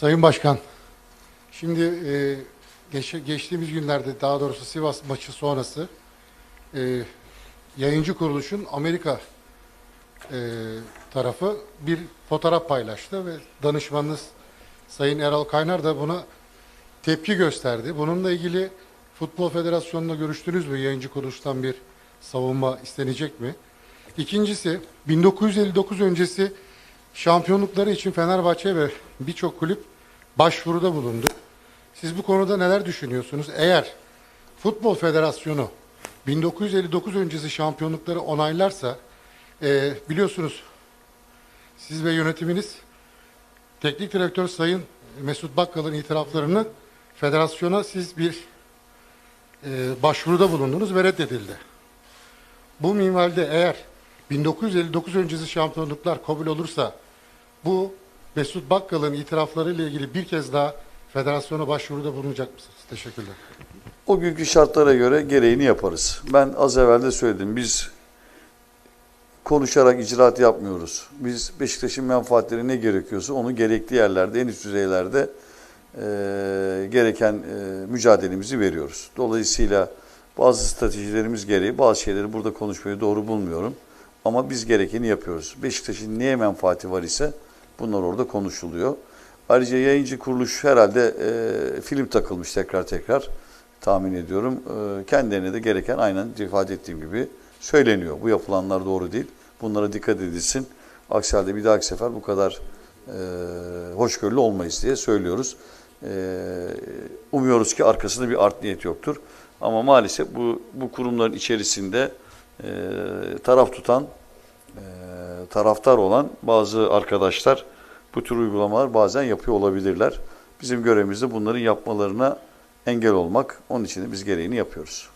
Sayın Başkan, şimdi e, geç- geçtiğimiz günlerde daha doğrusu Sivas maçı sonrası e, yayıncı kuruluşun Amerika e, tarafı bir fotoğraf paylaştı ve danışmanınız Sayın Erol Kaynar da buna tepki gösterdi. Bununla ilgili Futbol Federasyonu'na görüştünüz mü? Yayıncı kuruluştan bir savunma istenecek mi? İkincisi 1959 öncesi şampiyonlukları için Fenerbahçe ve birçok kulüp başvuruda bulundu. Siz bu konuda neler düşünüyorsunuz? Eğer Futbol Federasyonu 1959 öncesi şampiyonlukları onaylarsa e, biliyorsunuz siz ve yönetiminiz teknik direktör Sayın Mesut Bakkal'ın itiraflarını federasyona siz bir e, başvuruda bulundunuz ve reddedildi. Bu minvalde eğer 1959 öncesi şampiyonluklar kabul olursa bu Mesut Bakkal'ın itiraflarıyla ilgili bir kez daha federasyona başvuruda bulunacak mısınız? Teşekkürler. O günkü şartlara göre gereğini yaparız. Ben az evvel de söyledim. Biz konuşarak icraat yapmıyoruz. Biz Beşiktaş'ın menfaatleri ne gerekiyorsa onu gerekli yerlerde, en üst düzeylerde e, gereken e, mücadelemizi veriyoruz. Dolayısıyla bazı stratejilerimiz gereği bazı şeyleri burada konuşmayı doğru bulmuyorum. Ama biz gerekeni yapıyoruz. Beşiktaş'ın neye menfaati var ise bunlar orada konuşuluyor. Ayrıca yayıncı kuruluş herhalde e, film takılmış tekrar tekrar tahmin ediyorum. E, kendilerine de gereken aynen ifade ettiğim gibi söyleniyor. Bu yapılanlar doğru değil. Bunlara dikkat edilsin. Aksi halde bir dahaki sefer bu kadar e, hoşgörülü olmayız diye söylüyoruz. E, umuyoruz ki arkasında bir art niyet yoktur. Ama maalesef bu, bu kurumların içerisinde e, taraf tutan, taraftar olan bazı arkadaşlar bu tür uygulamalar bazen yapıyor olabilirler. Bizim görevimiz de bunların yapmalarına engel olmak. Onun için de biz gereğini yapıyoruz.